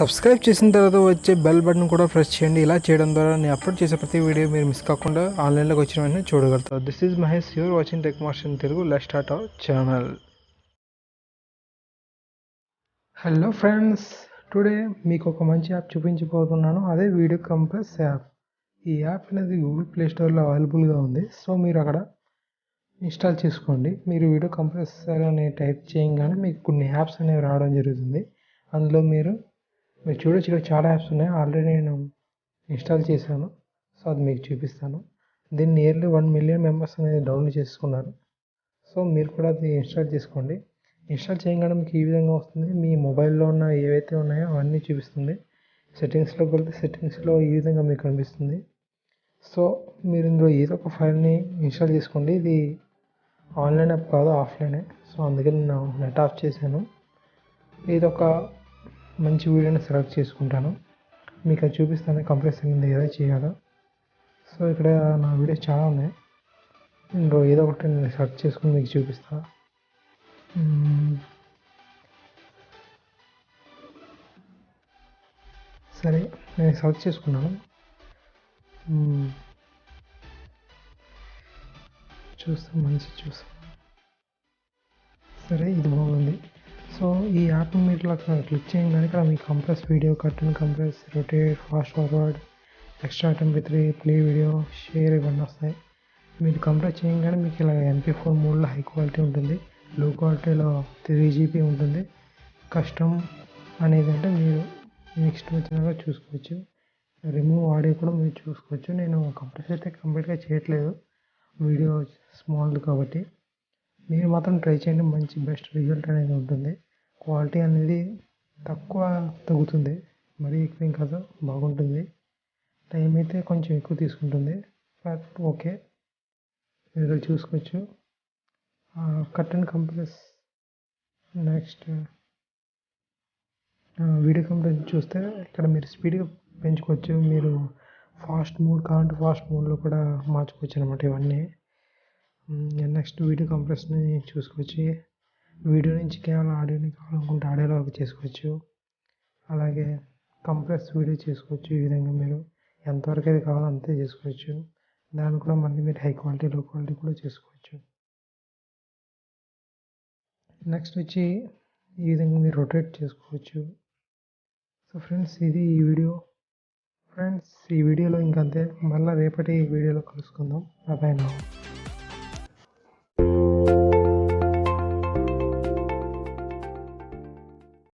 Subscribe చేసిన తర్వాత వచ్చే బెల్ బటన్ కూడా ప్రెస్ చేయండి. ఇలా చేయడం ద్వారా నేను అప్లోడ్ చేసే ప్రతి వీడియో మీరు మిస్ కాకుండా ఆన్లైన్లోకి వచ్చిన వెంటనే చూడగలుగుతారు. This is Mahesh you're watching tech మార్షన్ Telugu let start our channel hello friends today మీకు ఒక మంచి యాప్ చూపించబోతున్నాను. అదే వీడియో కంప్రెస్ యాప్ ఈ యాప్ అనేది గూగుల్ ప్లే స్టోర్లో అవైలబుల్గా ఉంది. సో మీరు అక్కడ ఇన్స్టాల్ చేసుకోండి. మీరు వీడియో కంప్రెసర్ అని టైప్ చేయగానే మీకు కొన్ని యాప్స్ అనేవి రావడం జరుగుతుంది. అందులో మీరు మీరు చూడొచ్చు ఇక్కడ చాలా యాప్స్ ఉన్నాయి. ఆల్రెడీ నేను ఇన్స్టాల్ చేశాను. సో అది మీకు చూపిస్తాను. దీన్ని నియర్లీ వన్ మిలియన్ మెంబర్స్ అనేది డౌన్లోడ్ చేసుకున్నారు. సో మీరు కూడా అది ఇన్స్టాల్ చేసుకోండి. ఇన్స్టాల్ చేయగానే మీకు ఈ విధంగా వస్తుంది. మీ మొబైల్లో ఉన్న ఏవైతే ఉన్నాయో అవన్నీ చూపిస్తుంది. సెట్టింగ్స్లోకి వెళ్తే సెట్టింగ్స్లో ఈ విధంగా మీకు కనిపిస్తుంది. సో మీరు ఇందులో ఏదో ఒక ఫైల్ని ఇన్స్టాల్ చేసుకోండి. ఇది ఆన్లైన్ యాప్ కాదు ఆఫ్లైనే సో అందుకే నేను నెట్ ఆఫ్ చేశాను. ఇది ఒక మంచి వీడియోని సెలెక్ట్ చేసుకుంటాను. మీకు అది చూపిస్తాను కంప్రెషన్ మీద ఏదో చేయాలో? సో ఇక్కడ నా వీడియోస్ చాలా ఉన్నాయి ఇంకో ఏదో ఒకటి నేను సెలెక్ట్ చేసుకుని మీకు చూపిస్తా. సరే నేను సెలెక్ట్ చేసుకున్నాను. చూస్తాం మంచి చూస్తాం. సరే ఇది బాగుంది. సో ఈ యాప్ మీరు ఇలా క్లిక్ చేయగానే ఇక్కడ మీ compress video cut compress rotate fast forward extra MP three play video share ఇవన్నీ వస్తాయి. మీరు కంప్రెస్ చేయగానే మీకు ఇలా ఎంపీ ఫోర్ మూడ్లో హై క్వాలిటీ ఉంటుంది. లో క్వాలిటీలో త్రీ జీబీ ఉంటుంది. కస్టమ్ అనేది అంటే మీరు మీకు ఇష్టం వచ్చినగా చూసుకోవచ్చు. రిమూవ్ ఆడియో కూడా మీరు చూసుకోవచ్చు. నేను కంప్రెస్ అయితే కంప్లీట్గా చేయట్లేదు. వీడియో స్మాల్ కాబట్టి మీరు మాత్రం ట్రై చేయండి. మంచి బెస్ట్ రిజల్ట్ అనేది ఉంటుంది. క్వాలిటీ అనేది తక్కువ తగ్గుతుంది. మరీ ఎక్కువ కాదు బాగుంటుంది. టైం అయితే కొంచెం ఎక్కువ తీసుకుంటుంది. బట్ ఓకే మీరు చూసుకోవచ్చు. Curtain compress next video compress చూస్తే ఇక్కడ మీరు స్పీడ్గా పెంచుకోవచ్చు. మీరు ఫాస్ట్ మోడ్ కావాలంటే ఫాస్ట్ మోడ్లో కూడా మార్చుకోవచ్చు అనమాట ఇవన్నీ. నెక్స్ట్ వీడియో కంప్రెస్ని చూసుకోవచ్చు. వీడియో నుంచి కేవలం ఆడియోని కావాలనుకుంటే ఆడియోలో చేసుకోవచ్చు. అలాగే కంప్రెస్ వీడియో చేసుకోవచ్చు. ఈ విధంగా మీరు ఎంతవరకు అయితే కావాలో అంతే చేసుకోవచ్చు. దాన్ని కూడా మళ్ళీ మీరు హై క్వాలిటీ లో క్వాలిటీ కూడా చేసుకోవచ్చు. నెక్స్ట్ వచ్చి ఈ విధంగా మీరు రొటేట్ చేసుకోవచ్చు. సో ఫ్రెండ్స్ ఇది ఈ వీడియో ఫ్రెండ్స్ ఈ వీడియోలో ఇంకంతే. మళ్ళీ రేపటి వీడియోలో కలుసుకుందాం. బాయ్ నా